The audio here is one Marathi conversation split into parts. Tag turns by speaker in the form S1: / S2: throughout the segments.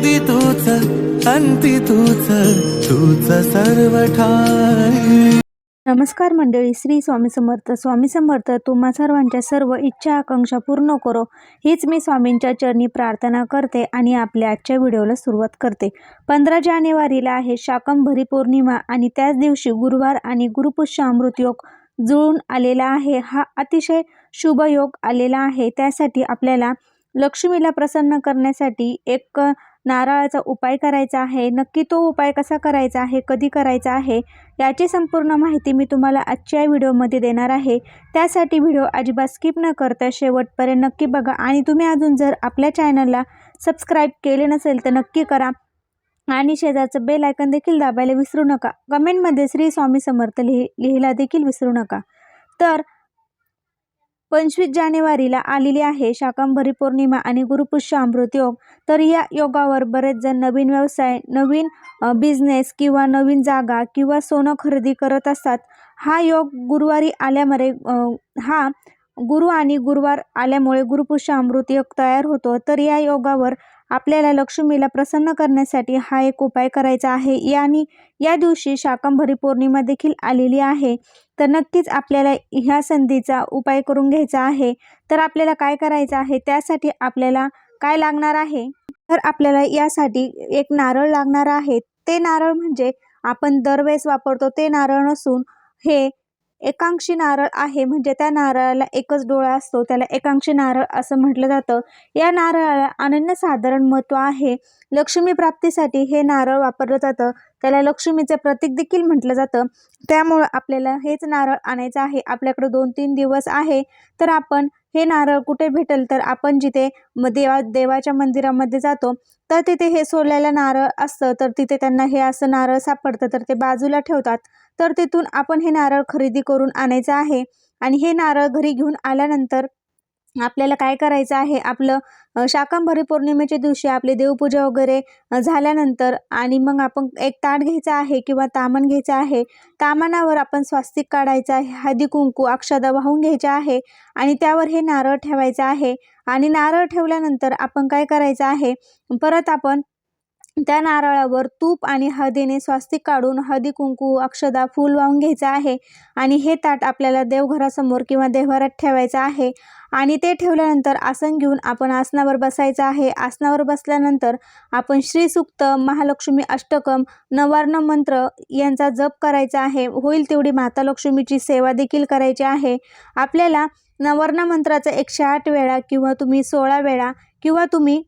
S1: आधी तूच अंती तूच तूच सर्व ठाई
S2: नमस्कार मंडळी श्री स्वामी समर्थ. स्वामी समर्थ तुम्हा सर्वांच्या सर्व इच्छा आकांक्षा पूर्ण करो. हीच मी स्वामींच्या चरणी प्रार्थना करते आणि आपल्या आजच्या व्हिडिओला सुरुवात करते. पंधरा जानेवारीला आहे शाकंभरी पौर्णिमा आणि त्याच दिवशी गुरुवार आणि गुरुपुष्य अमृत योग जुळून आलेला आहे. हा अतिशय शुभ योग आलेला आहे. त्यासाठी आपल्याला लक्ष्मीला प्रसन्न करण्यासाठी एक नारळाचा उपाय करायचा आहे नक्की तो उपाय कसा करायचा आहे कधी करायचा आहे याची संपूर्ण माहिती मी तुम्हाला आजच्या व्हिडिओमध्ये देणार आहे. त्यासाठी व्हिडिओ अजिबात स्किप न करता शेवटपर्यंत नक्की बघा आणि तुम्ही अजून जर आपल्या चॅनलला सबस्क्राईब केले नसेल तर नक्की करा आणि शेजारचं बेल आयकन देखील दाबायला विसरू नका. कमेंटमध्ये श्री स्वामी समर्थ लिहि लिहिला देखील विसरू नका. तर पंचवीस जानेवारीला आलेली आहे शाकंभरी पौर्णिमा आणि गुरुपुष्य अमृत योग. तर या योगावर बरेच जण नवीन व्यवसाय नवीन बिझनेस किंवा नवीन जागा किंवा सोनं खरेदी करत असतात. हा योग गुरुवारी आल्यामुळे हा गुरु आणि गुरुवार आल्यामुळे गुरुपुष्य अमृत योग तयार होतो. तर या योगावर आपल्याला लक्ष्मीला प्रसन्न करण्यासाठी हा एक उपाय करायचा आहे. यानी या दिवशी शाकंभरी पौर्णिमा देखील आलेली आहे. तर नक्कीच आपल्याला ह्या संधीचा उपाय करून घ्यायचा आहे. तर आपल्याला काय करायचं आहे? त्यासाठी आपल्याला काय लागणार आहे? तर आपल्याला यासाठी एक नारळ लागणार आहे. ते नारळ म्हणजे आपण दरवेळेस वापरतो ते नारळ नसून हे एकांक्षी नारळ आहे. म्हणजे त्या नारळाला एकच डोळा असतो. त्याला एकांक्षी नारळ असं म्हटलं जातं. या नारळाला अनन्यसाधारण महत्त्व आहे. लक्ष्मी प्राप्तीसाठी हे नारळ वापरलं जातं. त्याला लक्ष्मीचे प्रतीक देखील म्हटलं जातं. त्यामुळं आपल्याला हेच नारळ आणायचं आहे. आपल्याकडे दोन तीन दिवस आहे. तर आपण हे नारळ कुठे भेटेल? तर आपण जिथे म देवा देवाच्या मंदिरामध्ये जातो तर तिथे हे सोडलेलं नारळ असतं. तर तिथे त्यांना हे असं नारळ सापडतं तर ते बाजूला ठेवतात. तर तिथून आपण हे नारळ खरेदी करून आणायचं आहे. आणि हे नारळ घरी घेऊन आल्यानंतर आपल्याला काय करायचं आहे? आपलं शाकंभरी पौर्णिमेच्या दिवशी आपली देवपूजा वगैरे झाल्यानंतर आणि मग आपण एक ताट घ्यायचं आहे किंवा तामण घ्यायचं आहे तामणावर आपण स्वास्तिक काढायचं आहे हळदी कुंकू अक्षदा वाहून घ्यायचं आहे आणि त्यावर हे नारळ ठेवायचं आहे आणि नारळ ठेवल्यानंतर आपण काय करायचं आहे? परत आपण त्या नारळावर तूप आणि हळदीने स्वास्तिक काढून हळदी कुंकू अक्षदा फूल वाहून घ्यायचं आहे. आणि हे ताट आपल्याला देवघरासमोर किंवा देवघरात ठेवायचं आहे. आणि ते ठेवल्यानंतर आसन घेऊन आपण आसनावर बसायचं आहे. आसनावर बसल्यानंतर आपण श्रीसुक्त महालक्ष्मी अष्टकम नवार्ण मंत्र यांचा जप करायचा आहे. होईल तेवढी माता लक्ष्मीची सेवा देखील करायची आहे. आपल्याला नवर्ण मंत्राचा एकशे आठ वेळा किंवा तुम्ही सोळा वेळा किंवा तुम्ही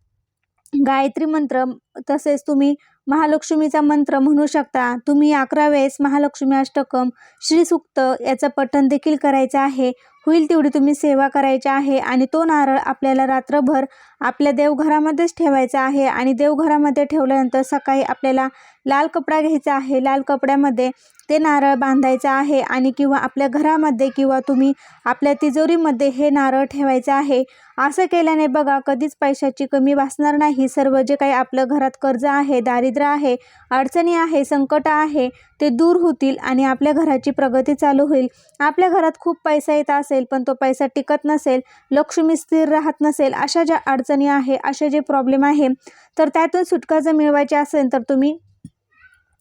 S2: गायत्री मंत्र तसेच तुम्ही महालक्ष्मीचा मंत्र म्हणू शकता. तुम्ही अकरा वेळेस महालक्ष्मी अष्टकम श्रीसुक्त याचं पठण देखील करायचं आहे. होईल तेवढी तुम्ही सेवा करायची आहे आणि तो नारळ आपल्याला रात्रभर आपल्या देवघरामध्येच ठेवायचा आहे. आणि देवघरामध्ये ठेवल्यानंतर सकाळी आपल्याला लाल कपडा घ्यायचा आहे. लाल कपड्यामध्ये ते नारळ बांधायचं आहे आणि किंवा आपल्या घरामध्ये किंवा तुम्ही आपल्या तिजोरीमध्ये हे नारळ ठेवायचं आहे. असं केल्याने बघा कधीच पैशाची कमी भासणार नाही. सर्व जे काही आपलं घरात कर्ज आहे दारिद्र्य आहे अडचणी आहे संकट आहे ते दूर होतील आणि आपल्या घराची प्रगती चालू होईल. आपल्या घरात खूप पैसा येत असेल असेल पण तो पैसा टिकत नसेल लक्ष्मी स्थिर राहत नसेल अशा ज्या अडचणी आहे असे जे प्रॉब्लेम आहे तर त्यातून सुटका जर मिळवायची असेल तर तुम्ही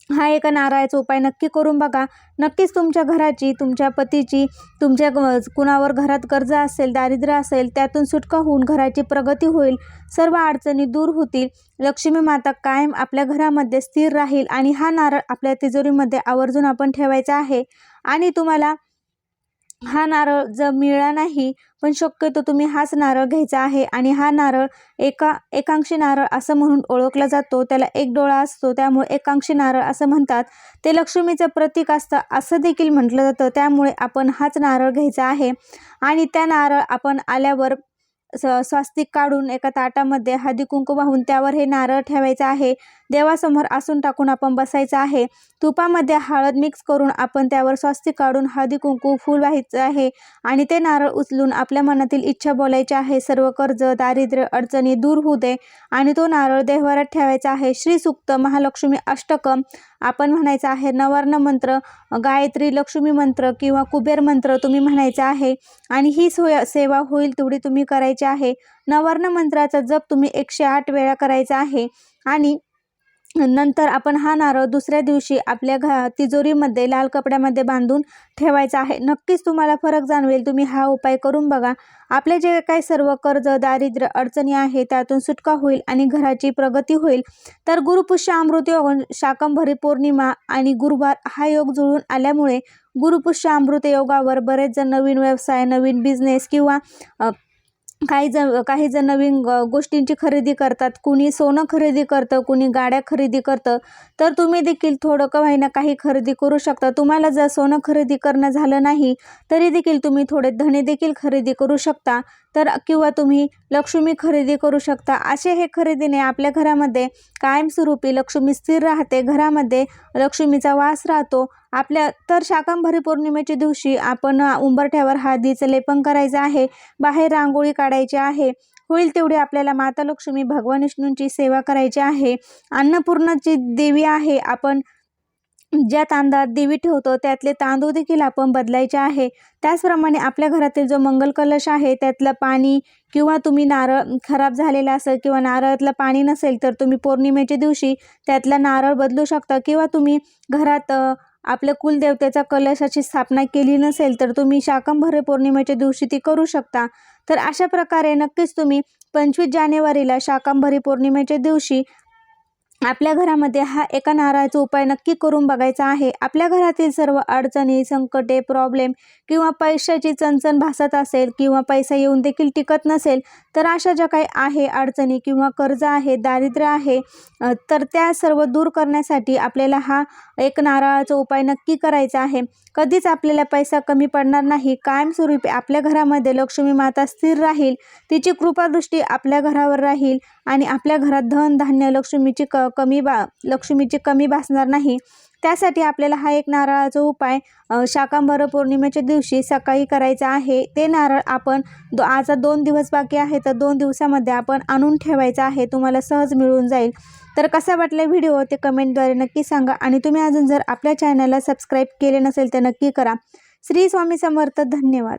S2: हा एका नारळाचा उपाय नक्की करून बघा. नक्कीच तुमच्या घराची तुमच्या पतीची तुमच्या कुणावर घरात कर्ज असेल दारिद्र्य असेल त्यातून सुटका होऊन घराची प्रगती होईल. सर्व अडचणी दूर होतील. लक्ष्मी माता कायम आपल्या घरामध्ये स्थिर राहील आणि हा नारळ आपल्या तिजोरीमध्ये आवर्जून आपण ठेवायचा आहे. आणि तुम्हाला हा नारळ जर मिळाला नाही पण शक्यतो तुम्ही हाच नारळ घ्यायचा आहे आणि हा नारळ एका एकांक्षी नारळ असं म्हणून ओळखला जातो त्याला एक डोळा असतो त्यामुळे एकांक्षी नारळ असं म्हणतात. ते लक्ष्मीचं प्रतीक असतं असं देखील म्हटलं जातं. त्यामुळे आपण हाच नारळ घ्यायचा आहे आणि त्या नारळ आपण आल्यावर स स्वास्तिक काढून एका ताटामध्ये हळदी कुंकू वाहून त्यावर हे नारळ ठेवायचं आहे. देवासमोर आसून टाकून आपण बसायचं आहे. तुपामध्ये हळद मिक्स करून आपण त्यावर स्वास्तिक काढून हळदी कुंकू फूल व्हायचं आहे आणि ते नारळ उचलून आपल्या मनातील इच्छा बोलायची आहे. सर्व कर्ज दारिद्र्य अडचणी दूर होऊ दे आणि तो नारळ देहवारात ठेवायचा आहे. श्री सुक्त महालक्ष्मी अष्टकम आपण म्हणायचं आहे. नवर्ण मंत्र गायत्री लक्ष्मी मंत्र किंवा कुबेर मंत्र तुम्ही म्हणायचा आहे आणि ही सोय सेवा होईल तेवढी तुम्ही करायची आहे. नवर्ण मंत्राचा जप तुम्ही एकशे आठ वेळा करायचा आहे आणि नंतर आपण हा नारळ दुसऱ्या दिवशी आपल्या घा तिजोरीमध्ये लाल कपड्यामध्ये बांधून ठेवायचा आहे. नक्कीच तुम्हाला फरक जाणवेल. तुम्ही हा उपाय करून बघा. आपले जे काही सर्व कर्ज दारिद्र्य अडचणी आहे त्यातून सुटका होईल आणि घराची प्रगती होईल. तर गुरुपुष्य अमृत योग शाकंभरी पौर्णिमा आणि गुरुवार हा योग जुळून आल्यामुळे गुरुपुष्य अमृत योगावर बरेच जण नवीन व्यवसाय नवीन बिझनेस किंवा काही जण काही जण नवीन ग- गोष्टींची खरेदी करतात. कुणी सोनं खरेदी करतं कुणी गाड्या खरेदी करतं. तर तुम्ही देखील थोडं का होईना काही खरेदी करू शकता. तुम्हाला जर सोनं खरेदी करणं झालं नाही तरी देखील तुम्ही थोडे धने देखील खरेदी करू शकता. तर किंवा तुम्ही लक्ष्मी खरेदी करू शकता. असे हे खरेदीने आपल्या घरामध्ये कायमस्वरूपी लक्ष्मी स्थिर राहते. घरामध्ये लक्ष्मीचा वास राहतो. आपल्या तर शाकंभरी पौर्णिमेच्या दिवशी आपण उंबरठ्यावर हळदीचं लेपन करायचं आहे. बाहेर रांगोळी काढायची आहे. होईल तेवढी आपल्याला माता लक्ष्मी भगवान विष्णूंची सेवा करायची आहे. अन्नपूर्णाची देवी आहे. आपण ज्या तांदळात देवी ठेवतो त्यातले तांदूळ देखील आपण बदलायचे आहे. त्याचप्रमाणे आपल्या घरातील जो मंगल कलश आहे त्यातलं पाणी किंवा तुम्ही नारळ खराब झालेला असेल किंवा नारळातलं पाणी नसेल तर तुम्ही पौर्णिमेच्या दिवशी त्यातला नारळ बदलू शकता. किंवा तुम्ही घरात आपल्या कुलदेवतेचा कलशाची स्थापना केली नसेल तर तुम्ही शाकंभरी पौर्णिमेच्या दिवशी ती करू शकता. तर अशा प्रकारे नक्कीच तुम्ही पंचवीस जानेवारीला शाकंभरी पौर्णिमेच्या दिवशी आपल्या घरामध्ये हा एका नारळाचा उपाय नक्की करून बघायचा आहे. आपल्या घरातील सर्व अडचणी संकटे प्रॉब्लेम किंवा पैशाची चणचण भासत असेल किंवा पैसा येऊन देखील टिकत नसेल तर अशा ज्या काही आहे अडचणी किंवा कर्ज आहे दारिद्र्य आहे तर त्या सर्व दूर करण्यासाठी आपल्याला हा एक नारळाचा उपाय नक्की करायचा आहे. कधीच आपल्याला पैसा कमी पडणार नाही. कायमस्वरूपी आपल्या घरामध्ये लक्ष्मी माता स्थिर राहील. तिची कृपादृष्टी आपल्या घरावर राहील. आणि आपल्या घरात धन धान्य लक्ष्मीची क कमी बा लक्ष्मीची कमी भासणार नाही त्यासाठी आपल्याला हा एक नारळाचा उपाय शाकांबर पौर्णिमेच्या दिवशी सकाळी करायचा आहे. ते नारळ आपण दो आता दोन दिवस बाकी आहे तर दोन दिवसामध्ये आपण आणून ठेवायचं आहे. तुम्हाला सहज मिळून जाईल. तर कसा वाटला व्हिडिओ? ते कमेंटद्वारे नक्की सांगा. आणि तुम्ही अजून जर आपल्या चॅनलला सबस्क्राईब केले नसेल तर नक्की करा. श्री स्वामी समर्थ. धन्यवाद.